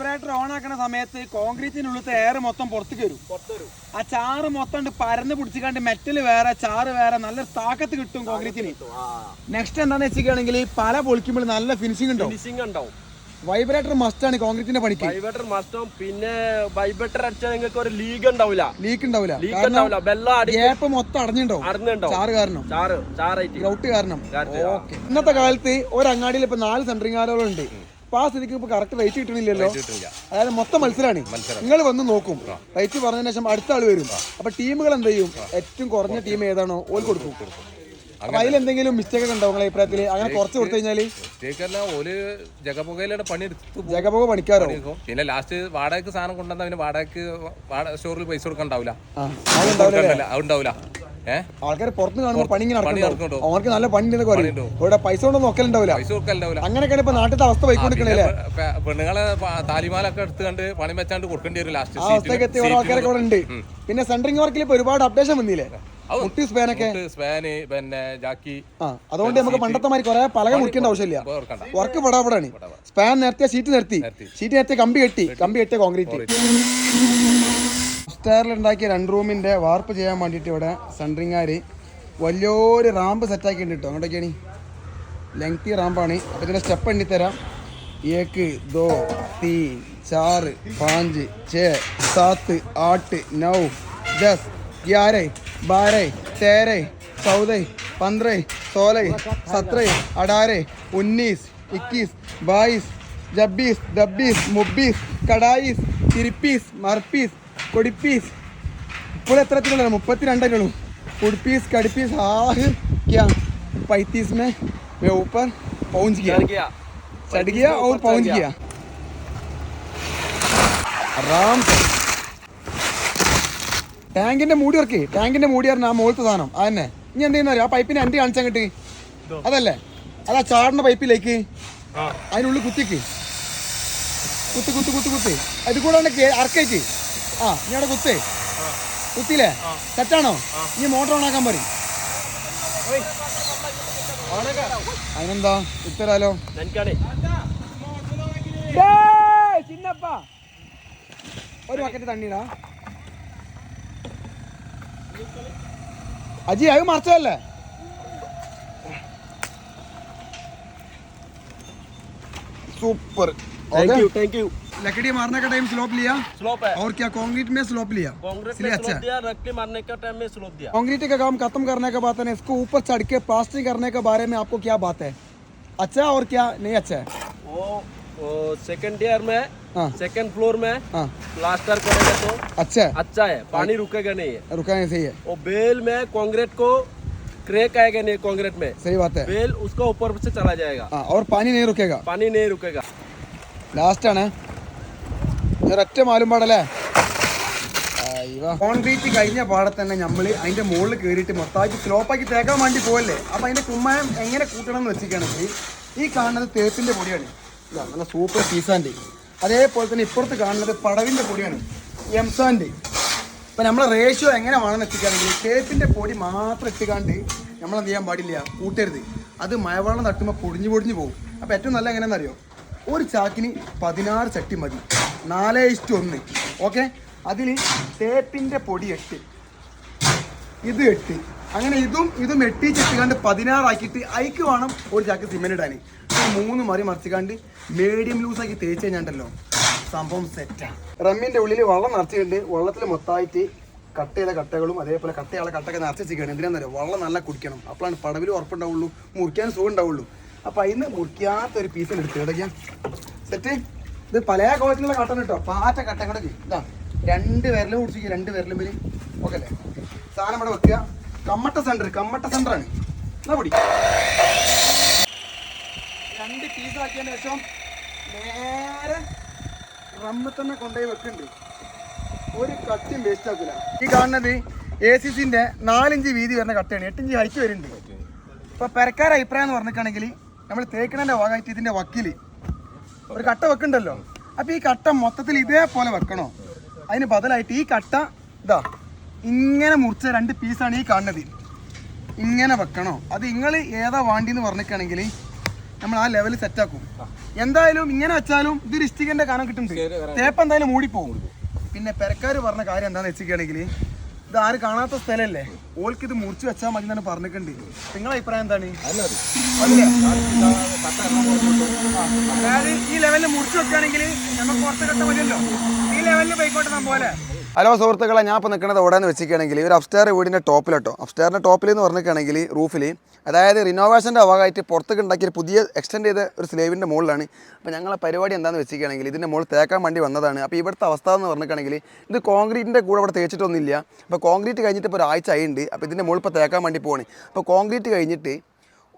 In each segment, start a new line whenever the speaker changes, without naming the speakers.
Vibrator on ആക്കുന്ന സമയത്ത് കോൺക്രീറ്റിനുള്ളിലത്തെ air മൊത്തം പുറത്തേക്ക് വരും. ആ ചാറ് മൊത്തം ഉണ്ട് പരന്ന് പിടിച്ചിക്കാണ്ട് മെറ്റൽ വേറെ ചാറ് വേറെ നല്ല താക്കത്ത് കിട്ടും കോൺക്രീറ്റിന് നെക്സ്റ്റ് എന്താന്ന് വെച്ചിരിക്കുകയാണെങ്കിൽ പല പൊളിക്കുമ്പോൾ നല്ല ഫിനിഷിംഗ് ഉണ്ടാവും.
ഫിനിഷിംഗ് ഉണ്ടാവും.
വൈബ്രേറ്റർ മസ്റ്റ് ആണ് കോൺക്രീറ്റിന്റെ പണിക്ക്.
വൈബ്രേറ്റർ മസ്റ്റും പിന്നെ വൈബ്രേറ്റർ അടിച്ചാൽ നിങ്ങൾക്ക് ഒരു ലീഗ് ഉണ്ടാവില്ല.
ലീക്ക് ഉണ്ടാവില്ല.
ലീക്ക് ഉണ്ടാവില്ല. വെള്ളം അടി
ഗ്യാപ്പ് മൊത്തം അടഞ്ഞിട്ടുണ്ടാവും.
അറിഞ്ഞുണ്ടാവും
ചാറ് കാരണം.
ചാറ് ചാറായിട്ട്.
ഗ്രൗട്ട് കാരണം. ഓക്കെ ഇന്നത്തെ കാലത്ത് ഒരു അങ്ങാടിയിൽ ഇപ്പൊ നാല് സെൻട്രിങ് കാലുകളുണ്ട് അപ്പൊ ആ സ്ഥിതിക്ക് ഇപ്പൊ കറക്റ്റ് റേറ്റ് കിട്ടണില്ലല്ലോ. അതായത് മൊത്തം മത്സരമാണ് നിങ്ങൾ വന്ന് നോക്കും. റേറ്റ് പറഞ്ഞതിന് ശേഷം അടുത്ത ആൾ വരും. അപ്പൊ ടീമുകൾ എന്ത് ചെയ്യും? ഏറ്റവും കുറഞ്ഞ ടീം ഏതാണോ ഓൽ കൊടുക്കും. അപ്പൊ അതിലെന്തെങ്കിലും മിസ്റ്റേക്ക് ഒക്കെ ഉണ്ടാവും നിങ്ങളെ അഭിപ്രായത്തിൽ അങ്ങനെ കുറച്ച് കൊടുത്തു
കഴിഞ്ഞാൽ? ഒരു ജഗപുകയിലൂടെ പണി എടുത്തു പോകും.
ജഗപോക പണിക്കാരോ?
പിന്നെ ലാസ്റ്റ് വാടകയ്ക്ക് സാധനം കൊണ്ടുവന്നാൽ പിന്നെ വാടകയ്ക്ക് വാടക സ്റ്റോറിൽ പൈസ
കൊടുക്കാൻ
ഉണ്ടാവില്ല. ഏഹ്
ആൾക്കാർ പുറത്ത് കാണുമ്പോൾ പണി ഇങ്ങനെ നടക്കുന്നുണ്ടോ? അവർക്ക് നല്ല പണി ഉണ്ടെന്ന് പറയും? ഇവിടെ പൈസ കൊണ്ടൊന്നും നോക്കലുണ്ടാവില്ല
പൈസ കൊടുക്കലുണ്ടാവില്ല
അങ്ങനെയൊക്കെയാണ് ഇപ്പൊ നാട്ടിലത്തെ അവസ്ഥ പോയിക്കൊണ്ടിരിക്കണല്ലേ?
പെണ്ണുങ്ങളെ താലിമാലൊക്കെ എടുത്ത് കണ്ട് പണി വെച്ചാണ്ട് കൊടുക്കേണ്ടി വരും ലാസ്റ്റ്
ആ അവസ്ഥയൊക്കെ എത്തിയ ഓരോ ആൾക്കാരൊക്കെ ഇവിടെ ഉണ്ട്. പിന്നെ സെൻട്രിങ് വർക്കിൽ ഇപ്പൊ ഒരുപാട് അപ്ഡേഷൻ വന്നില്ലേ? മുട്ടി സ്പാനൊക്കെ.
സ്പാന് പിന്നെ ജാക്കി.
അതുകൊണ്ട് നമുക്ക് പണ്ടത്തെ മാതിരി കുറെ പലക മുറിക്കേണ്ട ആവശ്യമില്ല.
വർക്ക്
വർക്ക് പടാപടാണ് സ്പാൻ നേരത്തെ സീറ്റ് നിർത്തി സീറ്റ് നേരത്തെ കമ്പി കെട്ടി. കമ്പി കെട്ടിയ കോൺക്രീറ്റ് സ്റ്റയറിൽ ഉണ്ടാക്കിയ രണ്ട് റൂമിന്റെ വാർപ്പ് ചെയ്യാൻ വേണ്ടിയിട്ട് ഇവിടെ സെൻട്രിങ്ങാർ വലിയൊരു റാമ്പ് സെറ്റാക്കി ഉണ്ട് കേട്ടോ അങ്ങോട്ടൊക്കെയാണ് ലെങ്തി റാമ്പാണ്. അപ്പോൾ ഇതിന്റെ സ്റ്റെപ്പ് എണ്ണിത്തരാം തരാം. ഏക്ക് ദോ തീ ചാറ് പാഞ്ച് ചേ സാത്ത് ആട്ട് നൗ ദസ് ഗ്യാരേ ബാരേ തേരേ ചൗദേ പന്ത്രേ സോലേ സത്രേ അടാരേ ഉന്നീസ് ഇക്കീസ് ബായിസ് ജബ്ബീസ് ദബ്ബീസ് മുബീസ് കടായിസ് തിരിപ്പീസ് മർപ്പീസ് കൊടിപ്പീസ് ഇപ്പോൾ എത്ര എത്തിയിട്ടുള്ളൂ മുപ്പത്തിരണ്ടേ ഉള്ളൂ उड़पीस कड़पीस आह क्या पैंतीस में मैं ऊपर पहुंच गया चढ़ गया और पहुंच गया आराम से ടാങ്കിന്റെ മൂടി ഇറക്കി ടാങ്കിന്റെ മൂടി പറഞ്ഞ ആ മുകളിലത്തെ സാധനം അതന്നെ ഇനി എന്ത് ചെയ്യുന്ന ആ പൈപ്പിന്റെ അണ്ടി കാണിച്ചാൽ കിട്ടി അതല്ലേ അതാ ചാടുന്ന പൈപ്പിലേക്ക് അതിനുള്ളിൽ കുത്തിക്ക് കുത്ത് കുത്ത് കുത്ത് കുത്ത് അത് കൂടെ അറക്കേക്ക് ആ നീ അവിടെ കുത്തേ. കുത്തിയില്ലേ? തെറ്റാണോ? നീ മോട്ടർ ഓൺ ആക്കാൻ പറയും അതിനെന്താ? കുത്തരാലോ. ഒരു പക്കറ്റ് തണ്ണിടാ. അജി അത് മറച്ചതല്ലേ? Super.
Thank you thank you
लकड़ी मारने का टाइम स्लोप लिया।
स्लोप है।
और क्या कॉन्क्रीट में स्लोप लिया?
कॉन्क्रीट
अच्छा
दिया लकड़ी मारने का टाइम में स्लोप दिया।
कॉन्क्रीट का काम खत्म करने का बात है इसको ऊपर चढ़ के प्लास्टिक करने के बारे में आपको क्या बात है? अच्छा और क्या नहीं अच्छा है?
वो सेकेंड ईयर में
हाँ।
सेकंड फ्लोर में
हाँ।
प्लास्टर करेगा तो
अच्छा है।
अच्छा है पानी रुकेगा नहीं है।
रुका नहीं सही है।
और बेल में कॉन्क्रीट को क्रेक आएगा नहीं कॉन्क्रीट में।
सही बात है।
बेल उसका ऊपर से चला जाएगा।
आ, और पानी नहीं रुकेगा।
पानी नहीं रुकेगा।
लास्ट है ना? ഒരൊറ്റ മാലും പാടല്ലേ? കോൺക്രീറ്റ് കഴിഞ്ഞ പാടെ തന്നെ നമ്മൾ അതിന്റെ മുകളിൽ കയറിയിട്ട് മൊത്തമാക്കി സ്ലോപ്പാക്കി തേക്കാൻ വേണ്ടി പോവല്ലേ? അപ്പൊ അതിന്റെ കുമ്മായം എങ്ങനെ കൂട്ടണം എന്ന് വെച്ചിരിക്കുകയാണെങ്കിൽ ഈ കാണുന്നത് തേപ്പിന്റെ പൊടിയാണ്. നല്ല സൂപ്പർ പീസാന്റെ. അതേപോലെ തന്നെ ഇപ്പുറത്ത് കാണുന്നത് പടവിന്റെ പൊടിയാണ്. എംസാന്റെ. അപ്പൊ നമ്മളെ റേഷ്യോ എങ്ങനെ വേണമെന്ന് എത്തിക്കുകയാണെങ്കിൽ തേപ്പിന്റെ പൊടി മാത്രം എത്തിക്കാണ്ട് നമ്മൾ എന്ത് ചെയ്യാൻ പാടില്ല കൂട്ടരുത്. അത് മഴവെള്ളം തട്ടുമ്പോൾ പൊടിഞ്ഞു പൊടിഞ്ഞു പോകും. അപ്പൊ ഏറ്റവും നല്ല എങ്ങനെയാണെന്നറിയോ? ഒരു ചാക്കിന് പതിനാറ് ചട്ടി മതി. നാല് ഇഷ്ടം ഒന്ന്. ഓക്കെ അതിൽ തേപ്പിന്റെ പൊടി എട്ട്. ഇത് എട്ട്. അങ്ങനെ ഇതും ഇതും എട്ടിച്ചിട്ടുകാണ്ട് പതിനാറാക്കിയിട്ട് അയക്ക് വേണം ഒരു ചാക്ക് സിമെന്റ് ഇടാൻ മൂന്ന് മറി മറിച്ചിക്കാണ്ട് മീഡിയം ലൂസാക്കി തേച്ച് കഴിഞ്ഞാണ്ടല്ലോ. സംഭവം സെറ്റാണ് റമ്മിന്റെ ഉള്ളിൽ വെള്ളം നിറച്ചിട്ടുണ്ട് വെള്ളത്തിൽ മൊത്തമായിട്ട് കട്ട് ചെയ്ത കട്ടകളും അതേപോലെ കട്ട് ചെയ്യാനുള്ള കട്ടൊക്കെ നിറച്ച് വെച്ചിരിക്കുകയാണ്. എന്തിനാണെന്നറിയോ വെള്ളം നല്ല കുടിക്കണം. അപ്പോഴാണ് പടവിൽ ഉറപ്പുണ്ടാവുള്ളൂ മുറിക്കാൻ സുഖം ഉണ്ടാവുള്ളൂ അപ്പം അതിന് മുറിക്കാത്തൊരു പീസിനെടുത്ത് കിടക്കാം. സെറ്റ് ഇത് പല കോളത്തിലുള്ള കട്ടൻ കിട്ടോ പാറ്റ കട്ടൻ കൂടെ ഇതാ രണ്ട് വിരലും കുടിച്ചിരിക്കുക രണ്ട് വിരലും പേര്. ഓക്കെ അല്ലേ? സാധനം ഇവിടെ വെക്കുക. കമ്മട്ട സെന്റർ കമ്മട്ട സെന്റർ ആണ്. എന്നാ പൊടി. രണ്ട് പീസ് ആക്കിയതിന് ശേഷം നേരെ റമ്മിൽ തന്നെ കൊണ്ടുപോയി വെക്കുന്നുണ്ട്. ഒരു കട്ടിയും വേസ്റ്റ് ആക്കില്ല ഈ കാണുന്നത് എ സി സിന്റെ നാലിഞ്ച് വീതി വരുന്ന കട്ടയാണ് എട്ടിഞ്ച് ഹൈറ്റ് വരുന്നുണ്ട്. ഇപ്പൊ പെരക്കാര അഭിപ്രായം എന്ന് പറഞ്ഞിട്ടാണെങ്കിൽ നമ്മൾ തേക്കണന്റെ ഭാഗമായിട്ട് ഇതിന്റെ വക്കീൽ ഒരു കട്ട വെക്കണ്ടല്ലോ. അപ്പൊ ഈ കട്ട മൊത്തത്തിൽ ഇതേപോലെ വെക്കണോ? അതിന് ബദലായിട്ട് ഈ കട്ട ഇതാ ഇങ്ങനെ മുറിച്ച രണ്ട് പീസാണ് ഈ കാണുന്നത്. ഇങ്ങനെ വെക്കണോ? അത് നിങ്ങൾ ഏതാ വാണ്ടിന്ന് പറഞ്ഞിട്ടാണെങ്കിൽ നമ്മൾ ആ ലെവൽ സെറ്റാക്കും. എന്തായാലും ഇങ്ങനെ വെച്ചാലും ഇത് ഇഷ്ടികന്റെ കനം കിട്ടുന്നുണ്ട്. തേപ്പ് എന്തായാലും മൂടിപ്പോകും പിന്നെ പെരക്കാർ പറഞ്ഞ കാര്യം എന്താണെന്ന് വെച്ചിരിക്കുകയാണെങ്കിൽ ഇത് ആര് കാണാത്ത സ്ഥലല്ലേ? ഓൽക്ക് ഇത് മുറിച്ച് വെച്ചാൽ മതി എന്നാണ് പറഞ്ഞിട്ടുണ്ട് നിങ്ങളെ അഭിപ്രായം എന്താണ്? അതായത് ഈ ലെവലിൽ മുറിച്ച് വെക്കുകയാണെങ്കിൽ നമുക്ക് പുറത്ത് കെട്ട മതിയല്ലോ. ഈ ലെവലിൽ പോയിക്കോട്ടെ നമ്മ പോലെ ഹലോ സുഹൃത്തുക്കളെ ഞാൻ ഇപ്പോൾ നിൽക്കുന്നത് എവിടെയെന്ന് വെച്ചിരിക്കുകയാണെങ്കിൽ ഒരു അപ്സ്റ്റെയർ വീടിന്റെ ടോപ്പിലോട്ടോ അപ്സ്റ്റെയറിന്റെ ടോപ്പിൽ എന്ന് പറഞ്ഞിരിക്കുകയാണെങ്കിൽ റൂഫിൽ അതായത് റിനോവേഷന്റെ ഭാഗമായിട്ട് പുറത്തേക്ക് ഉണ്ടാക്കിയ പുതിയ എക്സ്റ്റെൻഡ് ചെയ്ത ഒരു സ്ലേവിന്റെ മുകളിലാണ്. അപ്പോൾ ഞങ്ങളെ പരിപാടി എന്താണെന്ന് വെച്ചിരിക്കുകയാണെങ്കിൽ ഇതിന്റെ മുകളിൽ തേക്കാൻ വേണ്ടി വന്നതാണ്. അപ്പോൾ ഇവിടുത്തെ അവസ്ഥ എന്ന് പറഞ്ഞിരിക്കുകയാണെങ്കിൽ ഇത് കോൺക്രീറ്റിന്റെ കൂടെ ഇവിടെ തേച്ചിട്ടൊന്നുമില്ല. അപ്പോൾ കോൺക്രീറ്റ് കഴിഞ്ഞിട്ട് ഇപ്പോൾ ഒരാഴ്ച ആയിട്ടുണ്ട്. അപ്പോൾ ഇതിന്റെ മുകളിൽ ഇപ്പോൾ തേക്കാൻ വേണ്ടി പോവാണ്. അപ്പോൾ കോൺക്രീറ്റ് കഴിഞ്ഞിട്ട്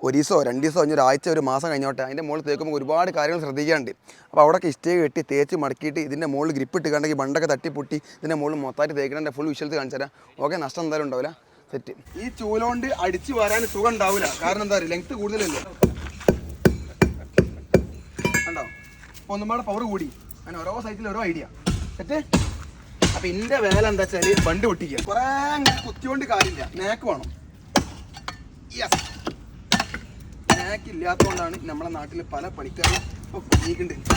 ഒരു ദിവസമോ രണ്ട് ദിവസമോ കഴിഞ്ഞ ഒരാഴ്ച ഒരു മാസം കഴിഞ്ഞോട്ടെ. അതിന്റെ മുകളിൽ തേക്കുമ്പോൾ ഒരുപാട് കാര്യങ്ങൾ ശ്രദ്ധിക്കാനുണ്ട്. അപ്പോൾ അവിടെ ഇഷ്ടേ കെട്ടി തേച്ച് മടക്കിയിട്ട് ഇതിന്റെ മുകളിൽ ഗ്രിപ്പ് ഇട്ട് കണ്ടെങ്കിൽ ബണ്ടൊക്കെ തട്ടിപ്പൊട്ടി ഇതിന്റെ മുകളിൽ മൊത്തമായിട്ട് തേക്കണേന്റെ ഫുൾ വിഷ്വൽസ് കാണിച്ചു തരാം. ഓക്കെ നഷ്ടം എന്തായാലും ഉണ്ടാവില്ല. സെറ്റ് ഈ ചൂലോണ്ട് അടിച്ച് വരാൻ സുഖം ഉണ്ടാവില്ല. കാരണം എന്താ പറയുക ലെങ്ത് കൂടുതലല്ലേ? കണ്ടോ? അപ്പോൾ പവർ കൂടി. അങ്ങനെ ഓരോ സൈറ്റിൽ ഓരോ ഐഡിയ സെറ്റ് അപ്പം ഇതിന്റെ വേല എന്താ വെച്ചാൽ ബണ്ട് പൊട്ടിക്കുക. കുറേ കുത്തിയോണ്ട് കാര്യമില്ല. നേക്ക് വേണം. യെസ് സ്നാക്ക് ഇല്ലാത്തതുകൊണ്ടാണ് നമ്മളെ നാട്ടിൽ പല പണിക്കാരും ഇപ്പോൾ കുഞ്ഞിക്കുന്നുണ്ട്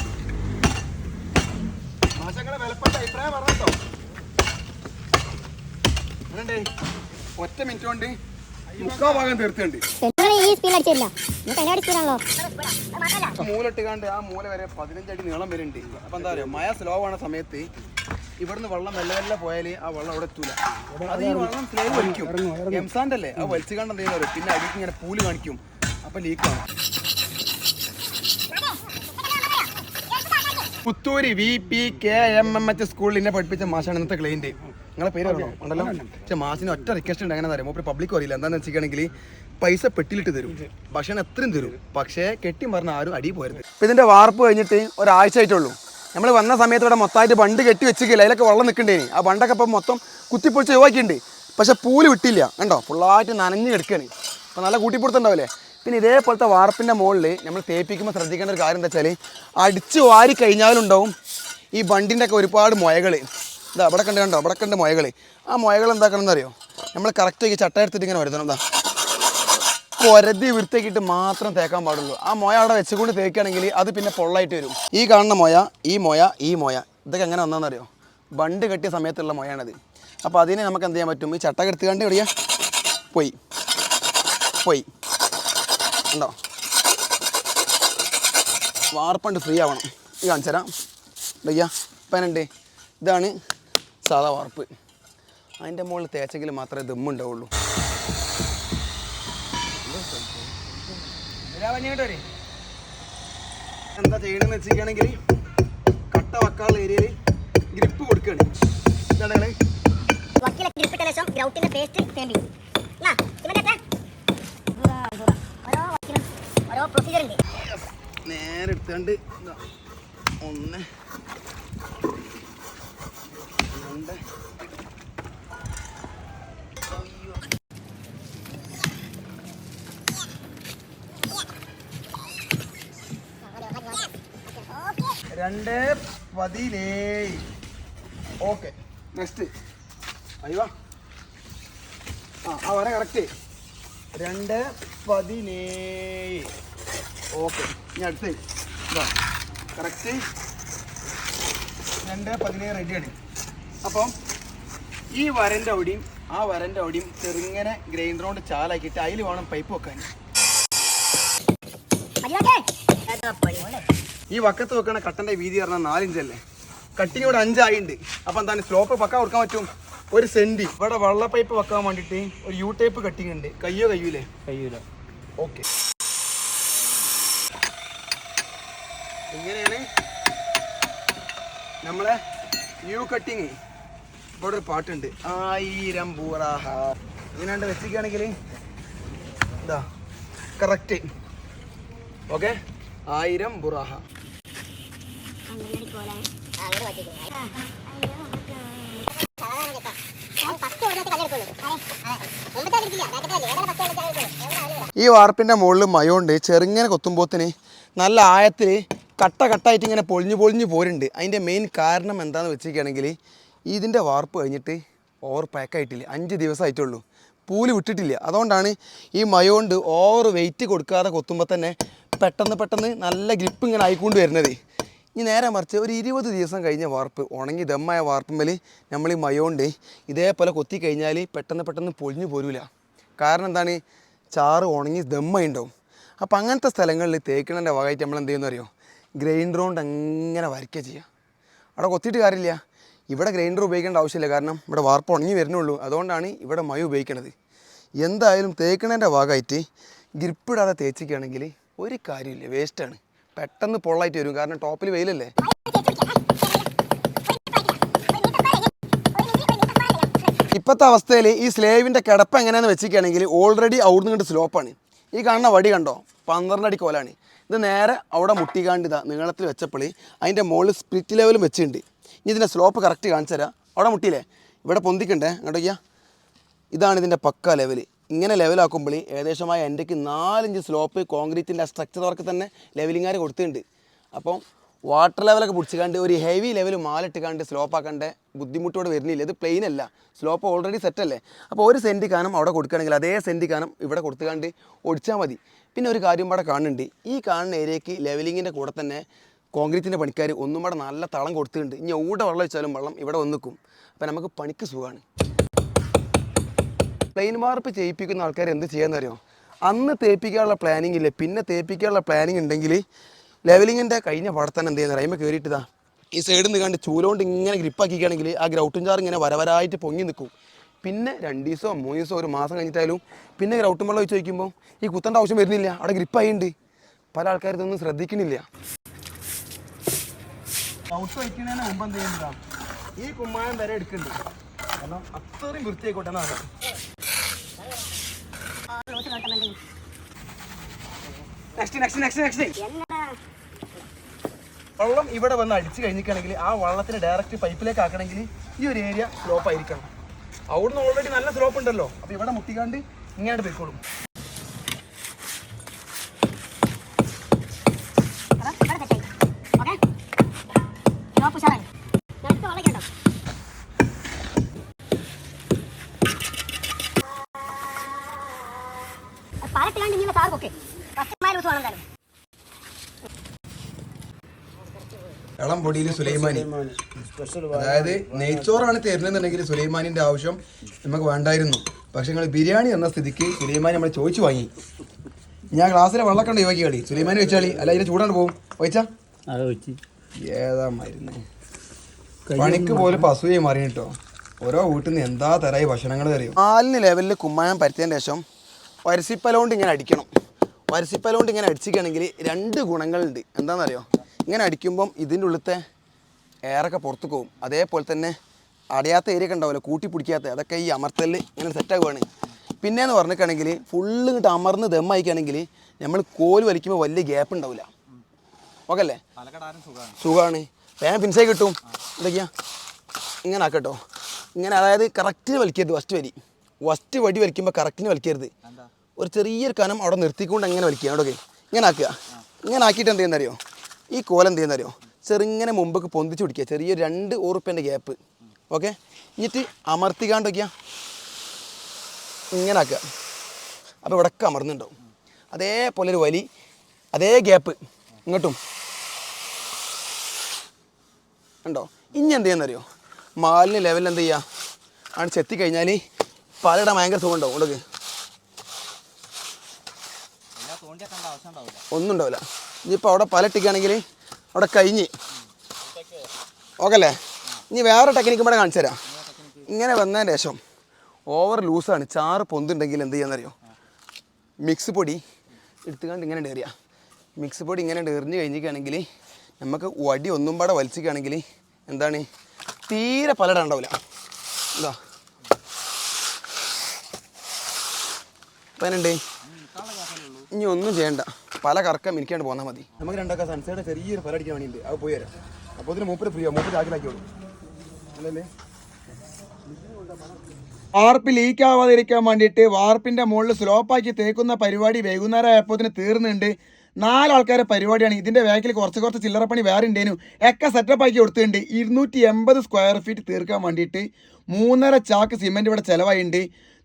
മാഷങ്ങളെ വിലപ്പെട്ട അഭിപ്രായം പറഞ്ഞോ അങ്ങനെ ഒറ്റ മിനിറ്റ് കൊണ്ട് മുക്കാ ഭാഗം തീർത്തുണ്ട് മൂലിട്ട് കണ്ട് ആ മൂല വരെ പതിനഞ്ചടി നീളം വരെ ഉണ്ട് അപ്പൊ എന്താ പറയാ മഴ സ്ലോ ആണ് സമയത്ത് ഇവിടുന്ന് വെള്ളം മെല്ലെ മെല്ലെ പോയാൽ ആ വെള്ളം അവിടെ എത്തൂല. അത് ഈ വെള്ളം സ്ലോ വലിക്കും. എംസാന്റെ അല്ലേ ആ വലിച്ചു കണ്ടെന്ത് എന്തെങ്കിലും പറയും പിന്നെ അടിക്ക് ഇങ്ങനെ പൂൽ കാണിക്കും. അപ്പൊ ലീക്കാണ് Puthur V P K M M H സ്കൂളിൽ എന്നെ പഠിപ്പിച്ച മാഷാണ് ഇന്നത്തെ ക്ലൈന്റ് നിങ്ങളെ പേര് പറഞ്ഞോ? ഉണ്ടല്ലോ പക്ഷെ മാഷിന് ഒറ്റ റിക്വസ്റ്റ് ഉണ്ട് അങ്ങനെ അറിയാം മൂപ്പര് പബ്ലിക് അറിയില്ല. എന്താണെന്ന് വെച്ചിട്ടുണ്ടെങ്കിൽ പൈസ പെട്ടിലിട്ട് തരും. ഭക്ഷണം എത്രയും തരും. പക്ഷേ കെട്ടി മറന്ന് ആരും അടി പോരുത്. ഇപ്പം ഇതിന്റെ വാർപ്പ് കഴിഞ്ഞിട്ട് ഒരാഴ്ച ആയിട്ടുള്ളൂ നമ്മൾ വന്ന സമയത്ത് ഇവിടെ മൊത്തമായിട്ട് ബണ്ട് കെട്ടി വെച്ചിട്ടില്ല അതിലൊക്കെ വെള്ളം നിൽക്കണ്ടേനി ആ ബണ്ടൊക്കെ ഇപ്പം മൊത്തം കുത്തിപ്പൊളിച്ച് ഒഴിവാക്കിയിട്ടുണ്ട്. പക്ഷെ പൂൽ വിട്ടില്ല. കണ്ടോ? ഫുള്ളായിട്ട് നനഞ്ഞ് കിടക്കുകയാണ്. അപ്പോൾ നല്ല കൂട്ടിപ്പൊടുത്തുണ്ടാവില്ലേ പിന്നെ ഇതേപോലത്തെ വാർപ്പിന്റെ മുകളിൽ നമ്മൾ തേപ്പിക്കുമ്പോൾ ശ്രദ്ധിക്കേണ്ട ഒരു കാര്യം എന്താ വെച്ചാൽ അടിച്ച് വാരി കഴിഞ്ഞാലുണ്ടാവും ഈ ബണ്ടിന്റെ ഒക്കെ ഒരുപാട് മുയകൾ ഇതാ അവിടെ കണ്ട് കണ്ടോ? അവിടെ കണ്ട് മുയകൾ ആ മുയകൾ എന്താക്കണം എന്നറിയോ നമ്മൾ കറക്റ്റ് ചട്ട എടുത്തിട്ട് ഇങ്ങനെ വരുത്തണം. എന്താ പൊരതി വൃത്തിയാക്കിയിട്ട് മാത്രം തേക്കാൻ പാടുള്ളൂ. ആ മുയ അവിടെ വെച്ചുകൊണ്ട് തേക്കുകയാണെങ്കിൽ അത് പിന്നെ പൊള്ളായിട്ട് വരും. ഈ കാണുന്ന മുയ ഈ മുയ ഈ മുയ ഇതൊക്കെ എങ്ങനെ വന്നതെന്നറിയോ ബണ്ട് കെട്ടിയ സമയത്തുള്ള മുയാണത് അപ്പോൾ അതിനെ നമുക്ക് എന്ത് ചെയ്യാൻ പറ്റും? ഈ ചട്ട എടുത്തുകൊണ്ട് എവിടെയാ പോയി. പോയി. ഉണ്ടോ വാർപ്പണ്ട് ഫ്രീ ആവണം. ഇത് കാണിച്ചു തരാം ഇതയ്യാ ഇതാണ് സാധാ വാർപ്പ്. അതിന്റെ മുകളിൽ തേച്ചെങ്കിൽ മാത്രമേ ദമ്മുണ്ടാവുള്ളൂ എന്താ ചെയ്യണമെന്ന് വെച്ചിരിക്കുകയാണെങ്കിൽ കട്ട വക്കാനുള്ള ഏരിയയിൽ ഗ്രിപ്പ് കൊടുക്കുകയാണ്. ഇതാണ്
നിങ്ങൾ ഗ്രിപ്പ് ശേഷം ഗ്രൗട്ടിന്റെ പേസ്റ്റ് തേമ്പി വക്കീലും ഓരോ പ്രൊസീജിയർ ഉണ്ട്
നേരെ എടുത്തുകൊണ്ട്. ഒന്ന്. രണ്ട്. രണ്ട്. പതിനേഴ് ഓക്കെ. നെക്സ്റ്റ് അയ്യോ. ആ ആ വര കറക്റ്റ് രണ്ട് പതിനേഴ് ഓക്കെ ഇനി അടുത്ത്. കറക്റ്റ് രണ്ട് പതിനേഴ് റെഡിയാണ് അപ്പം ഈ വരന്റെ അവിടെയും ആ വരന്റെ അവിടെയും ചെറുങ്ങനെ ഗ്രൈൻഡർ കൊണ്ട് ചാലാക്കിയിട്ട് അതിൽ വേണം പൈപ്പ് വെക്കാൻ. ഈ വക്കത്ത് വെക്കണ കട്ടന്റെ വീതി പറഞ്ഞാൽ നാലിഞ്ചല്ലേ? കട്ടിങ് ഇവിടെ അഞ്ചായിണ്ട്. അപ്പം എന്താണ് സ്ലോപ്പ് പക്ക കൊടുക്കാൻ പറ്റും? ഒരു സെന്റ്. ഇവിടെ വെള്ള പൈപ്പ് വെക്കാൻ വേണ്ടിയിട്ട് ഒരു യു ടൈപ്പ് കട്ടിങ് ഉണ്ട് കയ്യോ കയ്യൂലേ?
കയ്യൂല.
ഓക്കെ. ഇങ്ങനെയാണ് നമ്മളെ യു കട്ടിങ് ഇവിടെ ഒരു പാട്ടുണ്ട്. ആയിരം പൂറാഹ. ഇങ്ങനെ വെച്ചിരിക്കുകയാണെങ്കിൽ ഇതാ കറക്റ്റ് ഓക്കെ? ആയിരം ബുറാഹ ഈ വാർപ്പിന്റെ മുകളിൽ മയോണ്ട് ചെറുങ്ങനെ കൊത്തുമ്പോത്തിന് നല്ല ആയത്തിൽ കട്ട കട്ടായിട്ട് ഇങ്ങനെ പൊളിഞ്ഞു പൊളിഞ്ഞു പോരുന്നുണ്ട് അതിന്റെ മെയിൻ കാരണം എന്താണെന്ന് വെച്ചിരിക്കുകയാണെങ്കിൽ ഇതിന്റെ വാർപ്പ് കഴിഞ്ഞിട്ട് ഓവർ പാക്കായിട്ടില്ല അഞ്ച് ദിവസമായിട്ടുള്ളൂ. പൂൽ വിട്ടിട്ടില്ല. അതുകൊണ്ടാണ് ഈ മയോണ്ട് ഓവർ വെയിറ്റ് കൊടുക്കാതെ കൊത്തുമ്പോൾ തന്നെ പെട്ടെന്ന് പെട്ടെന്ന് നല്ല ഗ്രിപ്പ് ഇങ്ങനെ ആയിക്കൊണ്ട് വരുന്നത്. ഇനി നേരെ മറിച്ച് ഒരു ഇരുപത് ദിവസം കഴിഞ്ഞ വാർപ്പ് ഉണങ്ങി ദമ്മായ വാർപ്പുമ്മൽ നമ്മൾ ഈ മയോണ്ട് ഇതേപോലെ കൊത്തി കഴിഞ്ഞാൽ പെട്ടെന്ന് പെട്ടെന്ന് പൊളിഞ്ഞു പോരൂല. കാരണം എന്താണ്? ചാറ് ഉണങ്ങി ദമ്മായി അപ്പോൾ അങ്ങനത്തെ സ്ഥലങ്ങളിൽ തേക്കണന്റെ വകയായിട്ട് നമ്മൾ എന്ത് ചെയ്യുന്ന അറിയോ ഗ്രൈൻഡർ കൊണ്ട് അങ്ങനെ വരയ്ക്കുക ചെയ്യുക അവിടെ കൊത്തിയിട്ട് കാര്യമില്ല. ഇവിടെ ഗ്രൈൻഡർ ഉപയോഗിക്കേണ്ട ആവശ്യമില്ല. കാരണം ഇവിടെ വാർപ്പ് ഉണങ്ങി വരുന്നുള്ളൂ. അതുകൊണ്ടാണ് ഇവിടെ മയ ഉപയോഗിക്കണത്. എന്തായാലും തേക്കണേന്റെ ഭാഗമായിട്ട് ഗ്രിപ്പിടാതെ തേച്ചിക്കുകയാണെങ്കിൽ ഒരു കാര്യമില്ല വേസ്റ്റാണ്. പെട്ടെന്ന് പൊള്ളായിട്ട് വരും. കാരണം ടോപ്പിൽ വെയിലല്ലേ? ഇപ്പോഴത്തെ അവസ്ഥയിൽ ഈ സ്ലേവിന്റെ കിടപ്പ് എങ്ങനെയാണെന്ന് വെച്ചിരിക്കുകയാണെങ്കിൽ ഓൾറെഡി അവിടുന്ന് കണ്ട് സ്ലോപ്പാണ് ഈ കാണുന്ന വടി കണ്ടോ? പന്ത്രണ്ട് അടി കോലാണ്. ഇത് നേരെ അവിടെ മുട്ടിക്കാണ്ട് ഇതാ നീളത്തിൽ വെച്ചപ്പോൾ അതിന്റെ മുകളിൽ സ്പ്ലിറ്റ് ലെവലും വെച്ചിട്ടുണ്ട്. ഇനി ഇതിന്റെ സ്ലോപ്പ് കറക്റ്റ് കാണിച്ചു തരാം അവിടെ മുട്ടിയില്ലേ? ഇവിടെ പൊന്തിക്കണ്ടേ? അങ്ങോട്ടേക്കാ ഇതാണ് ഇതിന്റെ പക്ക ലെവൽ ഇങ്ങനെ ലെവലാക്കുമ്പോൾ ഏകദേശമായ എന്റെക്ക് നാലിഞ്ച് സ്ലോപ്പ് കോൺക്രീറ്റിന്റെ സ്ട്രക്ചർ വർക്ക് തന്നെ ലെവലിങ്ങാർ കൊടുത്തിട്ടുണ്ട്. അപ്പം വാട്ടർ ലെവലൊക്കെ പിടിച്ചിക്കാണ്ട് ഒരു ഹെവി ലെവൽ മാലിട്ടിക്കാണ്ട് സ്ലോപ്പ് ആക്കേണ്ട ബുദ്ധിമുട്ടോടെ വരുന്നില്ല ഇത് പ്ലെയിൻ അല്ല. സ്ലോപ്പ് ഓൾറെഡി സെറ്റ് അല്ലേ? അപ്പോൾ ഒരു സെന്റ് കാനം അവിടെ കൊടുക്കുകയാണെങ്കിൽ അതേ സെന്റ് കാനം ഇവിടെ കൊടുത്തുകാണ്ട് ഒടിച്ചാൽ മതി. പിന്നെ ഒരു കാര്യം ഇവിടെ കാണുന്നുണ്ട്. ഈ കാണുന്ന ഏരിയക്ക് ലെവലിങ്ങിന്റെ കൂടെ തന്നെ കോൺക്രീറ്റിന്റെ പണിക്കാർ ഒന്നും കൂടെ നല്ല തളം കൊടുത്തിട്ടുണ്ട്. ഇനി എവിടെ വെള്ളം വെച്ചാലും വെള്ളം ഇവിടെ വന്നിക്കും അപ്പോൾ നമുക്ക് പണിക്ക് സുഖമാണ് പ്ലെയിൻ വാർപ്പ് ചെയ്യിപ്പിക്കുന്ന ആൾക്കാർ എന്ത് ചെയ്യാന്ന് അറിയോ? അന്ന് തേപ്പിക്കാനുള്ള പ്ലാനിങ് ഇല്ലേ? പിന്നെ തേപ്പിക്കാനുള്ള പ്ലാനിങ് ഉണ്ടെങ്കിൽ ലെവലിങ്ങിന്റെ കഴിഞ്ഞ പടത്തന്നെ എന്ത് ചെയ്യുന്ന റൈമ കയറിയിട്ടതാ ഈ സൈഡിൽ നിന്ന് കണ്ട് ചൂലോണ്ട് ഇങ്ങനെ ഗ്രിപ്പാക്കിക്കുകയാണെങ്കിൽ ആ ഗ്രൗട്ടും ചാർ ഇങ്ങനെ വരവരായിട്ട് പൊങ്ങി നിൽക്കും. പിന്നെ രണ്ട് ദിവസമോ മൂന്ന് ദിവസമോ ഒരു മാസം കഴിഞ്ഞിട്ടായാലും പിന്നെ ഗ്രൗട്ടും വെള്ളം വെച്ച് വയ്ക്കുമ്പോൾ ഈ കുത്തേണ്ട ആവശ്യം വരുന്നില്ല. അവിടെ ഗ്രിപ്പായിട്ടുണ്ട് പല ആൾക്കാരും ഇതൊന്നും ശ്രദ്ധിക്കുന്നില്ല ഔട്ട് വയ്ക്കുന്നതിന് മുമ്പ് എന്ത് ചെയ്യുന്നതാണ് ഈ കുമ്മായം വരെ എടുക്കുന്നുണ്ട് കാരണം അത്രയും വൃത്തിയായിക്കോട്ടെ എന്നാണ്. നെക്സ്റ്റ് നെക്സ്റ്റ് നെക്സ്റ്റ് നെക്സ്റ്റ് വെള്ളം ഇവിടെ വന്ന് അടിച്ചു കഴിഞ്ഞിട്ടാണെങ്കിൽ ആ വള്ളത്തിന് ഡയറക്റ്റ് പൈപ്പിലേക്ക് ആക്കണമെങ്കിൽ ഈ ഒരു ഏരിയ സ്ലോപ്പ് ആയിരിക്കണം. അവിടുന്ന് ഓൾറെഡി നല്ല സ്ലോപ്പ് ഉണ്ടല്ലോ. അപ്പൊ ഇവിടെ മുട്ടിക്കാണ്ട് ഇങ്ങനെ പോയിക്കോളും
പാലത്തിലാണ്ട് ഇങ്ങനെ സാർ പൊക്കെ പച്ചമായ ദിവസം വേണം എന്തായാലും
ഇളം പൊടിയിൽ സുലൈമാനി. അതായത് നെയ്ച്ചോറാണ് തരുന്നതെന്നുണ്ടെങ്കിൽ സുലൈമാനിന്റെ ആവശ്യം നമുക്ക് വേണ്ടായിരുന്നു. പക്ഷെ നിങ്ങൾ ബിരിയാണി എന്ന സ്ഥിതിക്ക് സുലൈമാനി നമ്മൾ ചോദിച്ചു വാങ്ങി. ഞാൻ ഗ്ലാസ്സിലെ വെള്ളമൊക്കെ ഉണ്ട് യുവാക്കി കളി. സുലൈമാനി വെച്ചാളി അല്ല അതിന്റെ ചൂടാണ് പോകും ഒഴിച്ചാ? ഏതാ മരുന്ന്? പണിക്ക് പോലും അസൂയ മാറി കേട്ടോ ഓരോ വീട്ടിൽ നിന്ന് എന്താ തരായി ഭക്ഷണങ്ങൾ അറിയും നാലിന് ലെവലിൽ കുമ്മായം പരത്തിയതിന് ശേഷം വരസിപ്പലോണ്ട് ഇങ്ങനെ അടിക്കണം. വരസിപ്പലോണ്ട് ഇങ്ങനെ അടിച്ചിക്കുകയാണെങ്കിൽ രണ്ട് ഗുണങ്ങളുണ്ട്. എന്താണെന്നറിയോ? ഇങ്ങനെ അടിക്കുമ്പം ഇതിന്റെ ഉള്ളിലത്തെ എയറൊക്കെ പുറത്തു പോകും. അതേപോലെ തന്നെ അടയാത്ത ഏരിയ ഒക്കെ ഉണ്ടാവില്ല കൂട്ടി പിടിക്കാത്ത അതൊക്കെ ഈ അമർത്തലിൽ ഇങ്ങനെ സെറ്റാകുവാണ് പിന്നെയെന്ന് പറഞ്ഞിട്ടാണെങ്കിൽ ഫുള്ള് ഇങ്ങോട്ട് അമർന്ന് ദമ്മായിക്കാണെങ്കിൽ നമ്മൾ കോൽ വലിക്കുമ്പോൾ വലിയ ഗ്യാപ്പ് ഉണ്ടാവില്ല. ഓക്കെ അല്ലേ? സുഖമാണ് വേഗം പിൻസൈ കിട്ടും. എന്തൊക്കെയാ? ഇങ്ങനെ ആക്കട്ടോ ഇങ്ങനെ അതായത് കറക്റ്റിന് വലിക്കരുത് ഫസ്റ്റ് വരി. ഫസ്റ്റ് വടി വലിക്കുമ്പോൾ കറക്റ്റിന് വലിക്കരുത്. ഒരു ചെറിയൊരു കനം അവിടെ നിർത്തിക്കൊണ്ട് അങ്ങനെ വലിക്കുക. അവിടെ ഇങ്ങനെ ആക്കുക. ഇങ്ങനെ ആക്കിയിട്ട് എന്ത് ചെയ്യുന്നറിയോ? ഈ കോലം എന്ത് ചെയ്യുന്നറിയോ? ചെറുങ്ങനെ മുമ്പൊക്കെ പൊന്തിച്ച് പിടിക്കുക. ചെറിയൊരു രണ്ട് ഉറുപ്പ്യന്റെ ഗ്യാപ്പ്. ഓക്കെ? എന്നിട്ട് അമർത്തിക്കാണ്ട് വയ്ക്കുക ഇങ്ങനെ ആക്കുക. അപ്പോൾ ഇവിടെയൊക്കെ അമർന്നുണ്ടാവും. അതേപോലെ ഒരു വലി അതേ ഗ്യാപ്പ്. ഇങ്ങോട്ടും. ഉണ്ടോ ഇനി എന്ത് ചെയ്യുന്നറിയോ? മാലിന് ലെവലിൽ എന്ത് ചെയ്യുക? ആണ് ചെത്തി കഴിഞ്ഞാൽ പലയിടം ഭയങ്കര സുഖം ഉണ്ടാവും. ഉണ്ടോ? ഒന്നും ഉണ്ടാവില്ല. ഇനിയിപ്പോൾ അവിടെ പല ഇട്ടിക്കുകയാണെങ്കിൽ അവിടെ കഴിഞ്ഞ്. ഓക്കെ അല്ലേ ഇനി വേറെ ടെക്നിക്ക് ഇവിടെ കാണിച്ചു തരാം. ഇങ്ങനെ വന്നതിന് ശേഷം ഓവർ ലൂസാണ് ചാറ് പൊന്തുണ്ടെങ്കിൽ എന്ത് ചെയ്യാന്നറിയോ? മിക്സ് പൊടി എടുത്തുകൊണ്ട് ഇങ്ങനെ ഡേറിയ മിക്സ് പൊടി ഇങ്ങനെ ഡേറിഞ്ഞ് കഴിഞ്ഞിരിക്കുകയാണെങ്കിൽ നമുക്ക് വടി ഒന്നും പാടെ വലിച്ചിക്കുകയാണെങ്കിൽ എന്താണ്? തീരെ പലട ഉണ്ടാവില്ല. എന്താ പനുണ്ട് ഇനി ഒന്നും ചെയ്യണ്ട. പല കറക്കം മിനിക്കാണ്ട് പോന്നാൽ മതി. നമുക്ക് രണ്ടാക്കാം സൺസൈഡ് ചെറിയൊരു പല അടിക്കാൻ വേണ്ടിയിട്ട് അത് പോയി തരാം അപ്പോൾ ഇതിന് മൂപ്പര് ഫ്രീ മൂപ്പര് ചാക്കിലാക്കിയോളൂ വാർപ്പ് ലീക്ക് ആവാതിരിക്കാൻ വേണ്ടിയിട്ട് വാർപ്പിന്റെ മുകളിൽ സ്ലോപ്പാക്കി തേക്കുന്ന പരിപാടി വൈകുന്നേരം ആയപ്പോൾ തീർന്നുണ്ട്. നാലാൾക്കാരെ പരിപാടിയാണ്. ഇതിന്റെ ബാക്കിൽ കുറച്ച് കുറച്ച് ചില്ലറ പണി വേറെ ഉണ്ടേനു ഒക്കെ സെറ്റപ്പ് ആക്കി കൊടുത്തിട്ടുണ്ട്. ഇരുന്നൂറ്റി എൺപത് സ്ക്വയർ ഫീറ്റ് തീർക്കാൻ വേണ്ടിയിട്ട് മൂന്നര ചാക്ക് സിമെന്റ് ഇവിടെ ചിലവായിട്ടുണ്ട്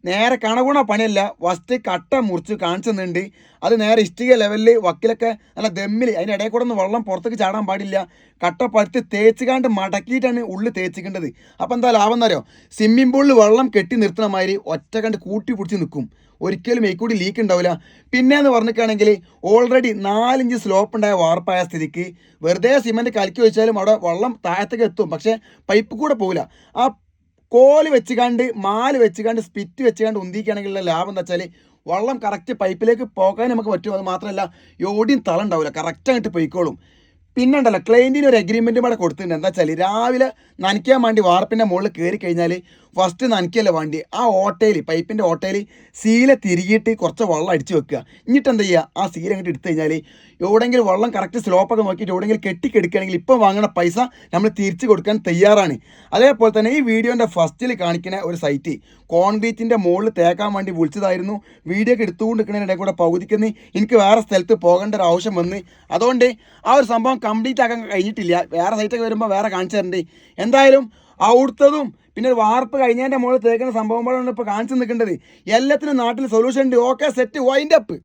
നേരെ കണകുണ പണിയല്ല. ഫസ്റ്റ് കട്ട മുറിച്ച് കാണിച്ചു തന്നിട്ടുണ്ട് അത് നേരെ ഇഷ്ടിക ലെവലിൽ വക്കിലൊക്കെ നല്ല ദമ്മിൽ അതിന്റെ ഇടയിൽ കൂടെ ഒന്ന് വെള്ളം പുറത്തേക്ക് ചാടാൻ പാടില്ല. കട്ട പഴുത്ത് തേച്ചുകാണ്ട് മടക്കിയിട്ടാണ് ഉള്ളിൽ തേച്ചിക്കേണ്ടത്. അപ്പോൾ എന്താ ലാഭം എന്നറിയോ സ്വിമ്മിംഗ് പൂളിൽ വെള്ളം കെട്ടി നിർത്തുന്ന മാതിരി ഒറ്റ കണ്ട് കൂട്ടി പിടിച്ച് നിൽക്കും ഒരിക്കലും മേക്കൂടി ലീക്ക് ഉണ്ടാവില്ല. പിന്നെ എന്ന് പറഞ്ഞിട്ടാണെങ്കിൽ ഓൾറെഡി നാലിഞ്ച് സ്ലോപ്പ് ഉണ്ടായ വാർപ്പായ സ്ഥിതിക്ക് വെറുതെ സിമെന്റ് കലക്കി വെച്ചാലും അവിടെ വെള്ളം താഴത്തേക്ക് എത്തും. പക്ഷേ പൈപ്പ് കൂടെ പോകില്ല ആ കോൽ വെച്ചുകാണ്ട് മാൽ വെച്ച് കണ്ട് സ്പിറ്റ് വെച്ച് കണ്ട് ഉന്തിക്കുകയാണെങ്കിലുള്ള ലാഭം എന്താ വെച്ചാൽ വെള്ളം കറക്റ്റ് പൈപ്പിലേക്ക് പോകാൻ നമുക്ക് പറ്റും. അത് മാത്രമല്ല യോടിയും തള ഉണ്ടാവില്ല കറക്റ്റായിട്ട് പൊയ്ക്കോളും. പിന്നെ ഉണ്ടല്ലോ ക്ലയന്റിന് ഒരു അഗ്രിമെന്റും കൂടെ കൊടുത്തിട്ടുണ്ട്. എന്താ വെച്ചാൽ രാവിലെ നനയ്ക്കാൻ വേണ്ടി വാർപ്പിന്റെ മുകളിൽ കയറി കഴിഞ്ഞാൽ ഫസ്റ്റ് നനക്കിയല്ലേ വേണ്ടി? ആ ഓട്ടയിൽ പൈപ്പിന്റെ ഓട്ടയിൽ സീല തിരികിയിട്ട് കുറച്ച് വെള്ളം അടിച്ച് വെക്കുക. എന്നിട്ട് എന്താ ചെയ്യുക? ആ സീല അങ്ങോട്ട് എടുത്തു കഴിഞ്ഞാൽ എവിടെയെങ്കിലും വെള്ളം കറക്റ്റ് സ്ലോപ്പൊക്കെ നോക്കിയിട്ട് എവിടെയെങ്കിലും കെട്ടിക്കെടുക്കുകയാണെങ്കിൽ ഇപ്പം വാങ്ങണ പൈസ നമ്മൾ തിരിച്ചു കൊടുക്കാൻ തയ്യാറാണ്. അതേപോലെ തന്നെ ഈ വീഡിയോന്റെ ഫസ്റ്റിൽ കാണിക്കുന്ന ഒരു സൈറ്റ് കോൺക്രീറ്റിന്റെ മുകളിൽ തേക്കാൻ വേണ്ടി വിളിച്ചതായിരുന്നു. വീഡിയോ ഒക്കെ എടുത്തുകൊണ്ട് കൂടെ പകുതിക്കുന്ന എനിക്ക് വേറെ സ്ഥലത്ത് പോകേണ്ട ഒരു ആവശ്യം വന്ന്. അതുകൊണ്ട് ആ ഒരു സംഭവം കംപ്ലീറ്റ് ആക്കാൻ കഴിഞ്ഞിട്ടില്ല. വേറെ സൈറ്റൊക്കെ വരുമ്പോൾ വേറെ കാണിച്ചു തരണ്ടേ. എന്തായാലും അവിടുത്തതും പിന്നെ ഒരു വാർപ്പ് കഴിഞ്ഞതിന്റെ മുകളിൽ തേക്കുന്ന സംഭവം പോലെയാണ് ഇപ്പോൾ കാണിച്ചു നിൽക്കേണ്ടത്. എല്ലാത്തിനും നാട്ടിൽ സൊല്യൂഷൻ ഉണ്ട്. Okay set wind up